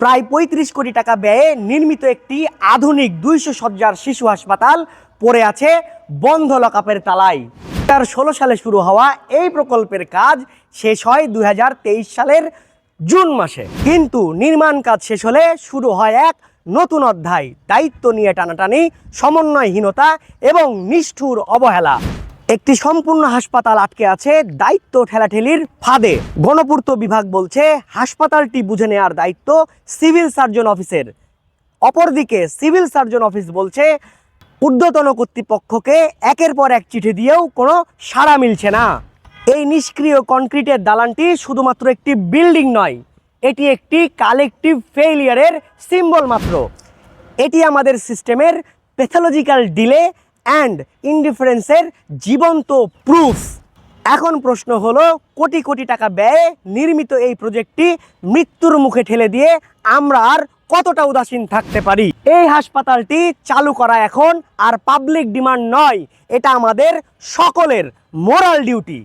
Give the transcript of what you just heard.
প্রায় পঁয়ত্রিশ কোটি টাকা ব্যয়ে নির্মিত একটি আধুনিক দুইশো সজ্জার শিশু হাসপাতাল পড়ে আছে বন্ধ লকআপের তালায়। তার ষোলো সালে শুরু হওয়া এই প্রকল্পের কাজ শেষ হয় দুই হাজার তেইশ সালের জুন মাসে। কিন্তু নির্মাণ কাজ শেষ হলে শুরু হয় এক নতুন অধ্যায়। দায়িত্ব নিয়ে টানাটানি, সমন্বয়হীনতা এবং নিষ্ঠুর অবহেলা। একটি সম্পূর্ণ হাসপাতাল আটকে আছে, দায়িত্ব ঠেলাঠেলির ফাঁদে। গণপূর্ত বিভাগ বলছে, হাসপাতালটি বুঝে নেওয়ার দায়িত্ব সিভিল সার্জন অফিসের। অপরদিকে সিভিল সার্জন অফিস বলছে, ঊর্ধ্বতন কর্তৃপক্ষকে একের পর এক চিঠি দিয়েও কোনো সাড়া মিলছে না। এই নিষ্ক্রিয় কনক্রিটের দালানটি শুধুমাত্র একটি বিল্ডিং নয়, এটি একটি কালেকটিভ ফেইলিয়ারের সিম্বল মাত্র। এটি আমাদের সিস্টেমের প্যাথোলজিক্যাল ডিলে অ্যান্ড ইনডিফারেন্সের জীবন্ত প্রুফ এখন প্রশ্ন হলো, কোটি কোটি টাকা ব্যয়ে নির্মিত এই প্রজেক্টটি মৃত্যুর মুখে ঠেলে দিয়ে আমরা আর কতটা উদাসীন থাকতে পারি? এই হাসপাতালটি চালু করা এখন আর পাবলিক ডিমান্ড নয়, এটা আমাদের সকলের মোরাল ডিউটি